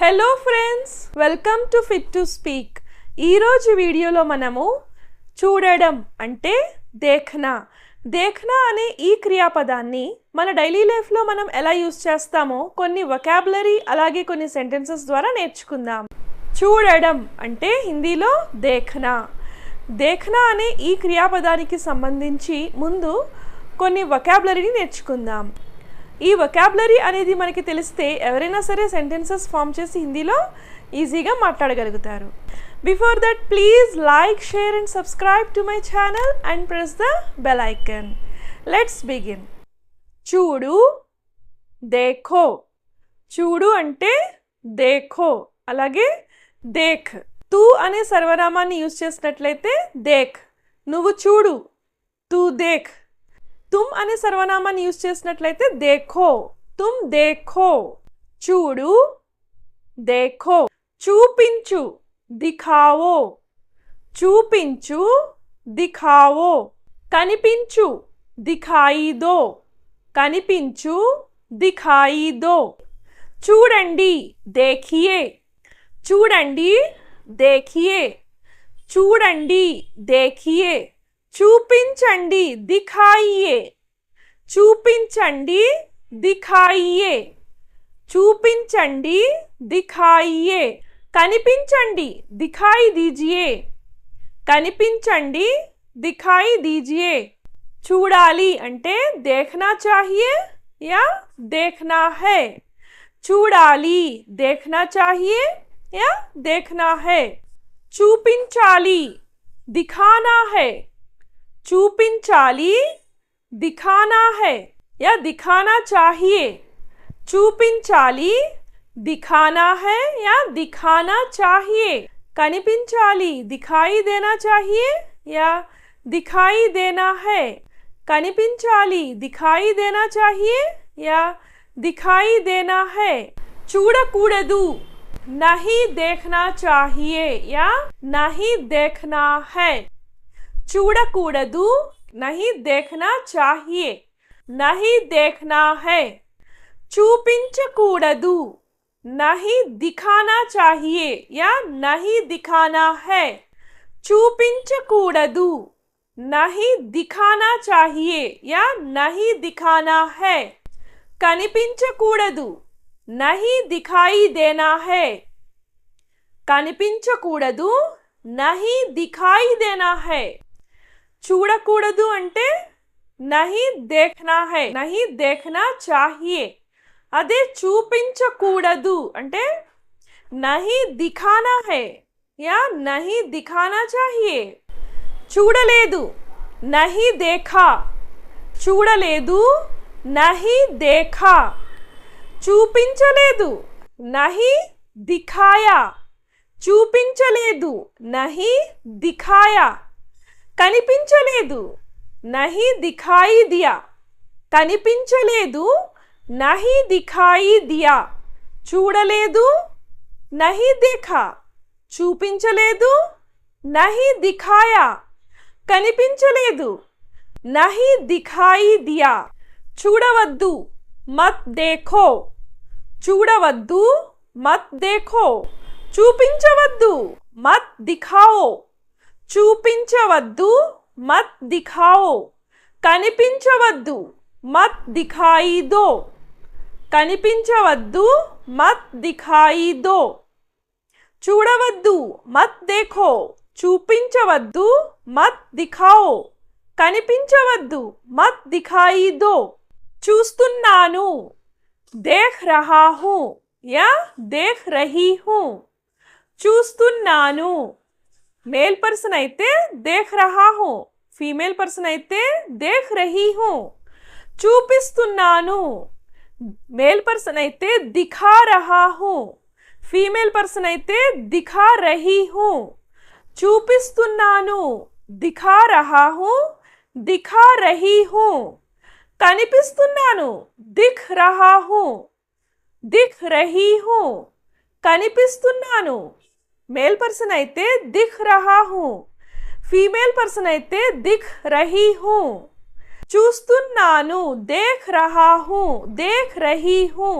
Hello friends welcome to fit to speak ఈరోజు వీడియోలో మనము చూడడం అంటే దేఖ్నా. దేఖ్నా అనే ఈ క్రియాపదాన్ని మన డైలీ లైఫ్లో మనం ఎలా యూస్ చేస్తామో కొన్ని వొకాబులరీ అలాగే కొన్ని సెంటెన్సెస్ ద్వారా నేర్చుకుందాం. చూడడం అంటే హిందీలో దేఖ్నా. దేఖ్నా అనే ఈ క్రియాపదానికి సంబంధించి ముందు కొన్ని వొకాబులరీని నేర్చుకుందాం. ఈ వొకాబులరీ అనేది మనకి తెలిస్తే ఎవరైనా సరే సెంటెన్సెస్ ఫామ్ చేసి హిందీలో ఈజీగా మాట్లాడగలుగుతారు. Before that please like share and subscribe to my channel and press the bell icon let's begin చూడు దేఖో. చూడు అంటే దేఖో అలాగే దేఖ్. తూ అనే సర్వనామాన్ని యూజ్ చేసినట్లయితే దేఖ్. నువ్వు చూడు తూ దేఖ్. తుమ్ అనే సర్వనామాన్ని యూజ్ చేసినట్లయితే దేఖో తుమ్ దేఖో. చూడు దేఖో. చూపించు దిఖావో. చూపించు దిఖావో. కనిపించు దిఖాయిదో. కనిపించు దిఖాయిదో. చూడండి దేఖియే. చూడండి దేఖియే. చూడండి దేఖియే. చూపించండి దిఖాయియే చూపించండి దిఖాయియే చూపించండి దిఖాయియే కనిపించండి దిఖాయి దీజియే కనిపించండి దిఖాయి దీజియే చూడాలి అంటే దేఖనా చాహియే యా దేఖనా హై చూడాలి దేఖనా చాహియే యా దేఖనా హై చూపించాలి దిఖానా హై చూపించాలి దిఖానా హై యా దిఖానా చాహియే చూపించాలి దిఖానా హై యా దిఖానా చాహియే కనిపించాలి దిఖాయి దేనా చాహియే యా దిఖాయి దేనా హై కనిపించాలి దిఖాయి దేనా చాహియే యా దిఖాయి దేనా హై చూడకూడదు नहीं देखना चाहिए या नहीं देखना है చూడకూడదు नहीं देखना चाहिए नहीं देखना है చూపించకూడదు नहीं दिखाना चाहिए या नहीं दिखाना है చూపించకూడదు नहीं दिखाना चाहिए या नहीं दिखाना है కనిపించకూడదు नहीं दिखाई देना है కనిపించకూడదు నహి దిఖాయి దేనా హై చూడకూడదు అంటే నహి దేఖ్నా హై నహి దేఖ్నా చాహియే. అదే చూపించకూడదు అంటే నహి దిఖానా హై యా నహి దిఖానా చాహియే. చూడలేదు నహి దేఖా. చూడలేదు నహి దేఖా. చూపించలేదు నహి దిఖాయా. చూపించలేదు నహి దిఖాయా. కనిపించలేదు. నహి దిఖాయి దియా. కనిపించలేదు. నహి దిఖాయి దియా. చూడలేదు. నహి దేఖా. చూపించలేదు. నహి దిఖాయా. కనిపించలేదు. నహి దిఖాయి దియా. చూడవద్దు. మత్ దేఖో. చూడవద్దు. మత్ దేఖో. చూపించవద్దు. మత్ దిఖావో. చూపించవద్దు మత్ దిఖాओ కనిపించవద్దు మత్ దిఖాయి దో కనిపించవద్దు మత్ దిఖాయి దో చూడవద్దు మత్ దేఖో. చూపించవద్దు మత్ దిఖాओ కనిపించవద్దు మత్ దిఖాయి దో చూస్తున్నాను దేఖ్ రహా హూ యా దేఖ్ రహీ హూ చూస్తున్నాను మేల్ పర్సన్ అయితే దేఖ్ రహా హూ ఫీమేల్ పర్సన్ అయితే దేఖ్ రహీ హూ చూపిస్తున్నాను మేల్ పర్సన్ అయితే దిఖా రహా హూ ఫీమేల్ పర్సన్ అయితే దిఖా రహీ హూ చూపిస్తున్నాను దిఖా రహా హూ దిఖా రహీ హూ కనిపిస్తున్నాను దిఖ్ రహా హూ దిఖ్ రహీ హూ కనిపిస్తున్నాను మేల్ పర్సన్ అయితే దిఖ్ రహా హూ ఫీమేల్ పర్సన్ అయితే దిఖ్ రహీ హూ చూస్తున్నాను దేఖ్ రహా హూ దేఖ్ రహీ హూ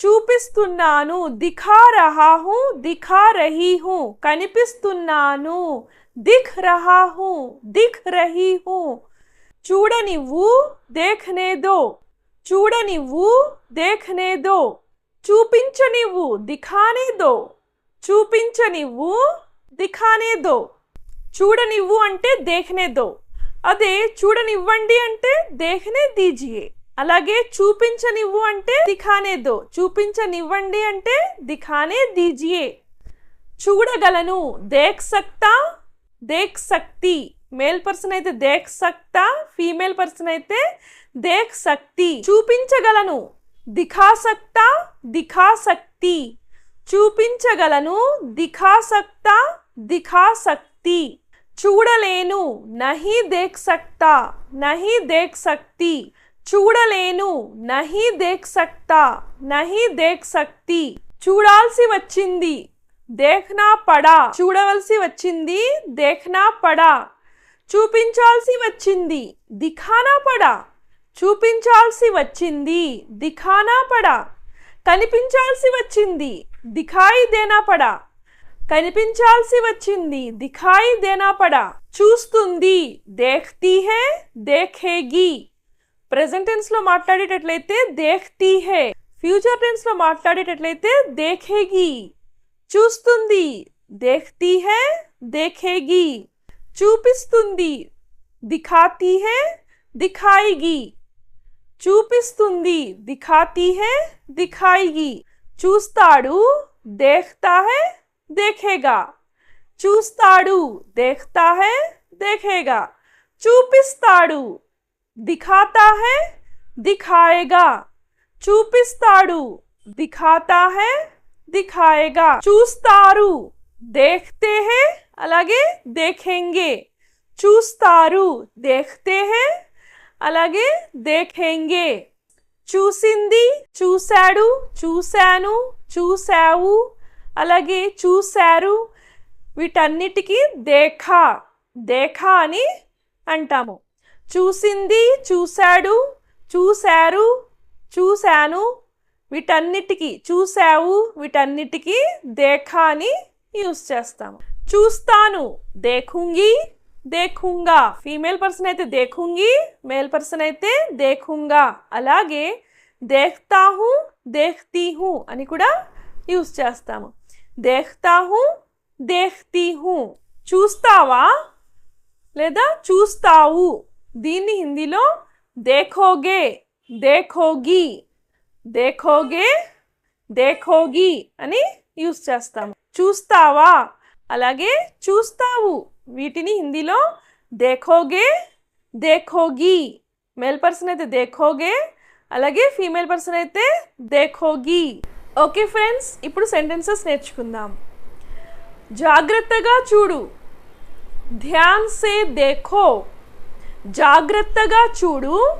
చూపిస్తున్నాను దిఖా రహా హూ దిఖా రహీ హూ కనిపిస్తున్నాను దిఖ్ రహా హూ దిఖ్ రహీ హూ చూడనివ్వు దేఖనే దో చూడనివ్వు దేఖనే దో చూపించనివ్వు దిఖానే దో చూపించనివ్వు దిఖానే దో చూడనివ్వు అంటే దేఖనే దో అదే చూడనివ్వండి అంటే దేఖనే దీజియే. అలాగే చూపించనివ్వు అంటే దిఖానే దో చూపించనివ్వండి అంటే దిఖానే దీజియే. చూడగలను దేఖ్ సక్తా దేఖ్ సక్తి మేల్ పర్సన్ అయితే దేఖ్ సక్తా ఫీమేల్ పర్సన్ అయితే దేఖ్ సక్తి చూపించగలను దిఖా సక్తా దిఖా సక్తి చూపించగలను దిఖాసక్త సక్తా దిఖా చూడలేను నహి దేఖ్ సక్తా నహి దేఖ్ సక్తి చూడలేను నహి దేఖ్ సక్తా నహి దేఖ్ సక్తి చూడాల్సి వచ్చింది దేఖ్నా పడా. చూడవలసి వచ్చింది దేఖ్నా పడా. చూపించాల్సి వచ్చింది దిఖానా పడా. చూపించాల్సి వచ్చింది దిఖానా పడా. కనిపించాల్సి వచ్చింది దిఖాయి దేనా పడా? కనిపించాల్సి వచ్చింది. దిఖాయి దేనా పడా? చూస్తుంది. దేఖ్తీ హే దేఖేగి. ప్రెసెంట్ టెన్స్లో మాట్లాడేటట్లయితే దేఖ్తీ హే. ఫ్యూచర్ టెన్స్లో మాట్లాడేటట్లయితే దేఖేగి. చూస్తుంది. దేఖ్తీ హే దేఖేగి. చూపిస్తుంది. దిఖాతీ హే దిఖాయిగి. చూపిస్తుంది. దిఖాతీ హే దిఖాయిగి. చూస్తాడు దేఖ్తా హే దేఖేగా చూస్తాడు దేఖ్తా హే దేఖేగా చూపిస్తాడు దిఖాతా హే దిఖాయేగా చూపిస్తాడు దిఖాతా హే దిఖాయేగా చూస్తారు దేఖ్తే హే అలాగే దేఖేంగే చూస్తారు దేఖ్తే హే అలాగే దేఖేంగే చూసింది చూశాడు చూశాను చూశావు అలాగే చూశారు. వీటన్నిటికీ దేఖా దేఖా అని అంటాము. చూసింది చూశాడు చూశారు చూశాను వీటన్నిటికీ చూశావు వీటన్నిటికీ దేఖా అని యూస్ చేస్తాము. చూస్తాను దేఖుంగి దేఖుంగా. ఫీమేల్ పర్సన్ అయితే దేఖుంగి మేల్ పర్సన్ అయితే దేఖుంగా. అలాగే దేఖ్తాహు దేఖ్తీహు అని కూడా యూస్ చేస్తాము. దేఖ్తాహు దేఖ్తీహు. చూస్తావా? లేదా చూస్తావు? దీన్ని హిందీలో దేఖోగే దేఖోగి. దేఖోగే దేఖోగి అని యూస్ చేస్తాము. చూస్తావా? అలాగే చూస్తావు. వీటిని హిందీలో దేఖోగే దేఖోగి. మేల్ పర్సన్ అయితే దేఖోగే అలాగే ఫీమేల్ పర్సన్ అయితే దేఖోగి. ఓకే ఫ్రెండ్స్ ఇప్పుడు సెంటెన్సెస్ నేర్చుకుందాం. జాగ్రత్తగా చూడు. ధ్యాన్ సే దేఖో. జాగ్రత్తగా చూడు.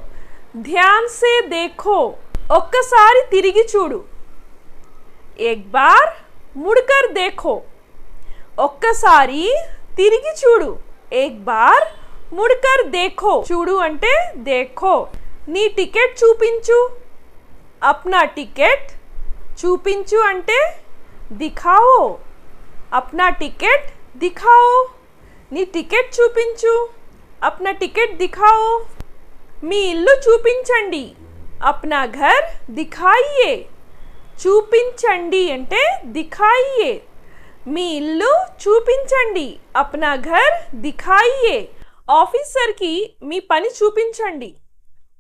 ధ్యాన్ సే దేఖో. ఒక్కసారి తిరిగి చూడు. ఎక్ బార్ ముడ్కర్ దేఖో. ఒక్కసారి తిరిగి చూడు. ఏక్ బార్ ముడ్కర్ దేఖో. చూడు అంటే దేఖో. నీ టికెట్ చూపించు. అప్నా టికెట్ చూపించు అంటే దిఖావో. అప్నా టికెట్ దిఖావో. నీ టికెట్ చూపించు. అప్నా టికెట్ దిఖావో. మీ ఇల్లు చూపించండి. అప్నా ఘర్ దిఖాయియే. చూపించండి అంటే దిఖాయియే. మీ ఇల్లు చూపించండి. అప్నా ఘర్ దిఖాయియే. ఆఫీసర్కి మీ పని చూపించండి.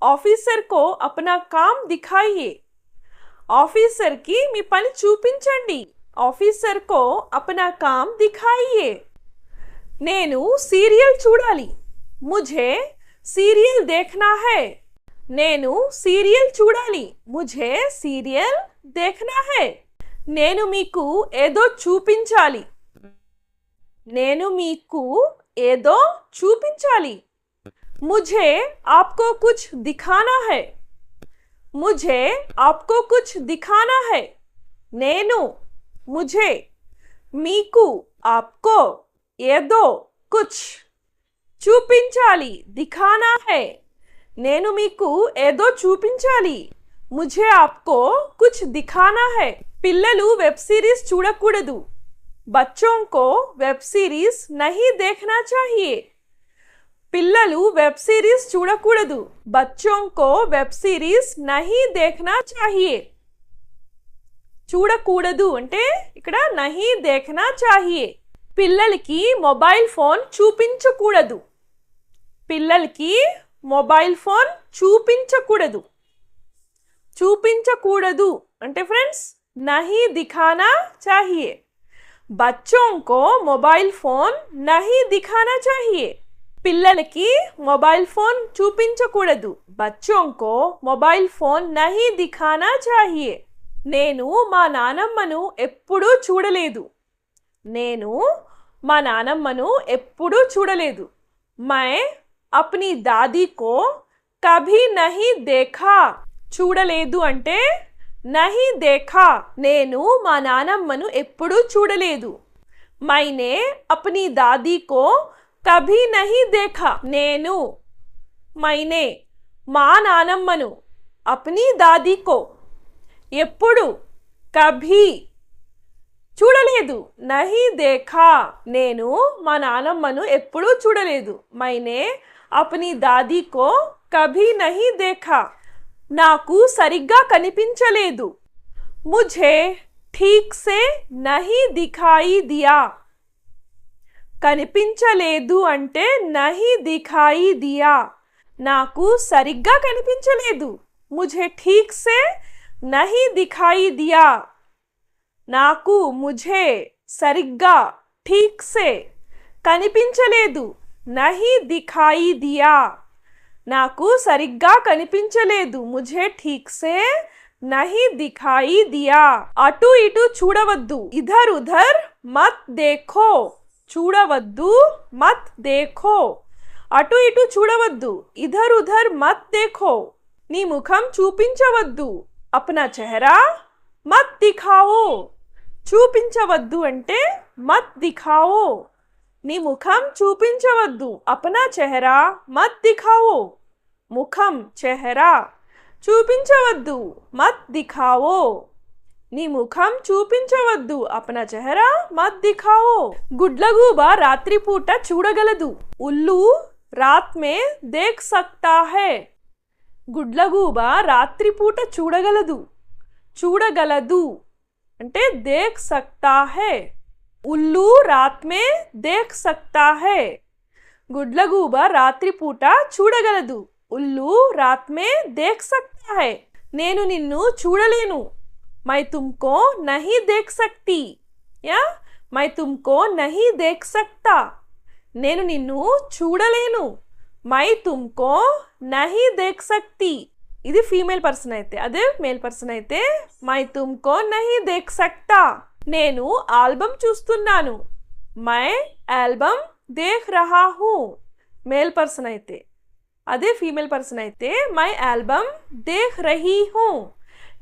ఆఫీసర్ కో అప్నా కామ్ దిఖాయియే. ఆఫీసర్కి మీ పని చూపించండి. ఆఫీసర్ కో అప్నా కామ్ దిఖాయియే. నేను సీరియల్ చూడాలి. ముఝే సీరియల్ దేఖ్నా హై. నేను సీరియల్ చూడాలి. ముఝే సీరియల్ దేఖ్నా హై. नैनो चूपी नैनो चूपी मुझे आपको कुछ दिखाना है. मुझे आपको कुछ दिखाना है. नैनो, मुझे, मीकू, आपको एदो कुछ चूपी दिखाना है. नैनो चूपी मुझे आपको कुछ दिखाना है. పిల్లలు వెబ్ సిరీస్ చూడకూడదు. బచ్చోంకో వెబ్ సిరీస్ నహి దేఖనా చాహియే. పిల్లలు వెబ్ సిరీస్ చూడకూడదు. బచ్చోంకో వెబ్ సిరీస్ నహి దేఖనా చాహియే. చూడకూడదు అంటే ఇక్కడ నహి దేఖనా చాహియే. పిల్లలకి మొబైల్ ఫోన్ చూపించకూడదు. పిల్లలకి మొబైల్ ఫోన్ చూపించకూడదు. చూపించకూడదు అంటే ఫ్రెండ్స్ नहीं दिखाना चाहिए। బచ్చోं को మొబైల్ ఫోన్ నహి దిఖానా చాహియే పిల్లలకి మొబైల్ ఫోన్ చూపించకూడదు బచ్చోं మొబైల్ ఫోన్ నహి దిఖానా చాహియే నేను మా నానమ్మను ఎప్పుడూ చూడలేదు నేను మా నానమ్మను ఎప్పుడూ చూడలేదు మై అప్ని దాదీ కో కభీ నహి దేఖా చూడలేదు అంటే నహి దేఖా నేను మా నానమ్మను ఎప్పుడూ చూడలేదు. మైనే అప్ని దాదీకో కభీ నహి దేఖా నేను. మైనే మా నానమ్మను అప్ని దాదీకో ఎప్పుడు? కభీ. చూడలేదు. నహి దేఖా నేను మా నానమ్మను ఎప్పుడూ చూడలేదు. మైనే అప్ని దాదీకో కభీ నహి దేఖా. నాకు సరిగ్గా కనిపించలేదు. ముఝే ఠీక్ సే నహి దిఖాయి దియా. కనిపించలేదు అంటే నహి దిఖాయి దియా. నాకు సరిగ్గా కనిపించలేదు. ముఝే ఠీక్ సే నహి దిఖాయి దియా. నాకు ముఝే సరిగ్గా ఠీక్ సే కనిపించలేదు. నహి దిఖాయి దియా. నాకు సరిగ్గా కనిపించలేదు. ముఝే ఠీక్సే నహి దిఖాయి దియా. అటు ఇటు చూడవద్దు. ఇధర్ ఉధర్ మత్ దేఖో. చూడవద్దు మత్ దేఖో. అటు ఇటు చూడవద్దు. ఇధర్ ఉధర్ మత్ దేఖో. నీ ముఖం చూపించవద్దు. అప్నా చెహరా? మత్ దిఖావో. చూపించవద్దు అంటే మత్ దిఖావో. నీ ముఖం చూపించవద్దు. అపనా చెహరా? మత్ దిఖావో ముఖం చెహరా? చూపించవద్దు. మత్ దిఖావో నీ ముఖం చూపించవద్దు. అపన చెహరా? మత్ దిఖావో గుడ్లగూబ రాత్రిపూట చూడగలదు. ఉల్లు రాత్మే దేఖ్ సక్తా హే. గుడ్లగూబ రాత్రిపూట చూడగలదు. చూడగలదు. అంటే దేఖ్ సక్తా హే. ఉల్లు రాత్ మే దేఖ్ సక్తా హై గుడ్లగూబ రాత్రిపూట చూడగలదు ఉల్లు రాత్ మే దేఖ్ సక్తా హై నేను నిన్ను చూడలేను మై తుమ్కో నహి దేఖ్ సక్తి యా మై తుమ్కో నహి దేఖ్ సక్తా నేను నిన్ను చూడలేను మై తుమ్కో నహి దేఖ్ సక్తి ఇది ఫీమేల్ పర్సన్ అయితే అదే మేల్ పర్సన్ అయితే మై తుమ్కో నహి దేఖ్ సక్తా నేను ఆల్బమ్ చూస్తున్నాను. మై ఆల్బమ్ దేఖ్ రహా హూ. మేల్ పర్సన్ అయితే. అదే ఫీమేల్ పర్సన్ అయితే మై ఆల్బమ్ దేఖ్ రహీ హూ.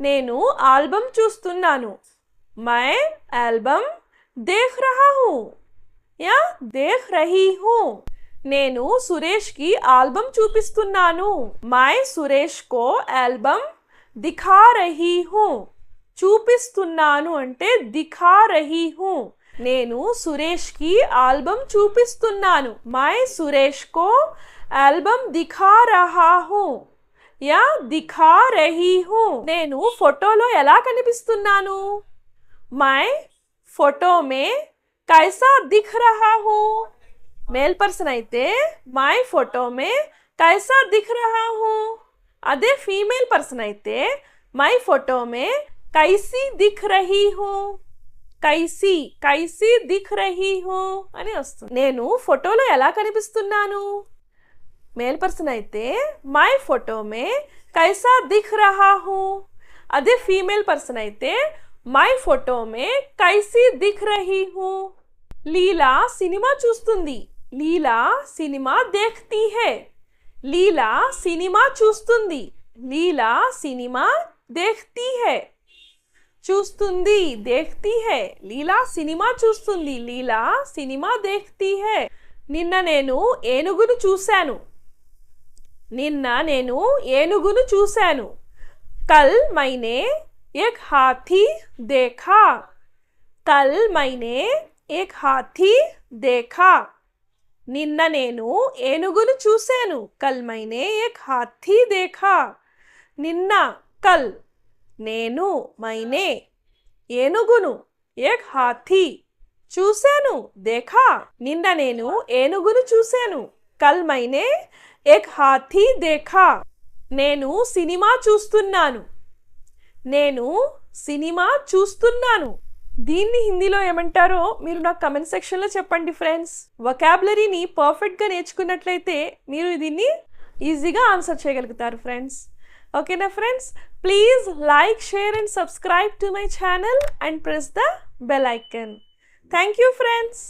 నేను ఆల్బమ్ చూస్తున్నాను. మై ఆల్బమ్ దేఖ్ రహా హూ. యా దేఖ్ రహీ హూ. నేను సురేష్కి ఆల్బమ్ చూపిస్తున్నాను. మై సురేష్ కో ఆల్బమ్ దిఖా రహీ హూ. చూపిస్తున్నాను అంటే దిఖా రహీ హూ నేను సురేష్కి ఆల్బమ్ చూపిస్తున్నాను. మై సురేష్ కో ఆల్బమ్ దిఖా రహా హూ యా దిఖా రహీ హూ నేను ఫోటోలో ఎలా కనిపిస్తున్నాను? మై ఫోటో మే కైసా దిఖ్ రహా హూ మేల్ పర్సన్ అయితే మై ఫోటో మే కైసా దిఖ్ రహా హూ అదే ఫీమేల్ పర్సన్ అయితే మై ఫోటో మే కైసీ దిఖ్ రహీ హూ కైసీ కైసీ దిఖ్ రహీ హూ అని వస్తుంది. నేను ఫోటోలో ఎలా కనిపిస్తున్నాను? మేల్ పర్సన్ అయితే మై ఫోటో మే కైసా దిఖ్ రహా హూ? అదే ఫీమేల్ పర్సన్ అయితే మై ఫోటో మే కైసీ దిఖ్ రహీ హూ? లీలా సినిమా చూస్తుంది. లీలా సినిమా దేఖ్తీ హే. లీలా సినిమా చూస్తుంది. లీలా సినిమా దేఖ్తీ హే. చూస్తుంది దేఖ్తీ హే. లీలా సినిమా చూస్తుంది లీలా సినిమా దేఖ్తీ హే. నిన్న నేను ఏనుగును చూశాను. నిన్న నేను ఏనుగును చూశాను. కల్ మైనే ఏక్ హాథీ దేఖా. కల్ మైనే ఏక్ హాథీ దేఖా. నిన్న నేను ఏనుగును చూశాను. కల్ మైనే ఏక్ హాథీ దేఖా. నిన్న కల్ నేను మైనే ఏనుగును ఏక్ హాథీ చూశాను దేఖా నిన్న నేను ఏనుగును చూశాను. కల్ మైనే ఏక్ హాథీ దేఖా నేను సినిమా చూస్తున్నాను. నేను సినిమా చూస్తున్నాను. దీన్ని హిందీలో ఏమంటారో మీరు నాకు కమెంట్ సెక్షన్లో చెప్పండి ఫ్రెండ్స్ వొకాబులరీని పర్ఫెక్ట్గా నేర్చుకున్నట్లయితే మీరు దీన్ని ఈజీగా ఆన్సర్ చేయగలుగుతారు ఫ్రెండ్స్ ఓకేనా friends please like share and subscribe to my channel and press the bell icon thank you friends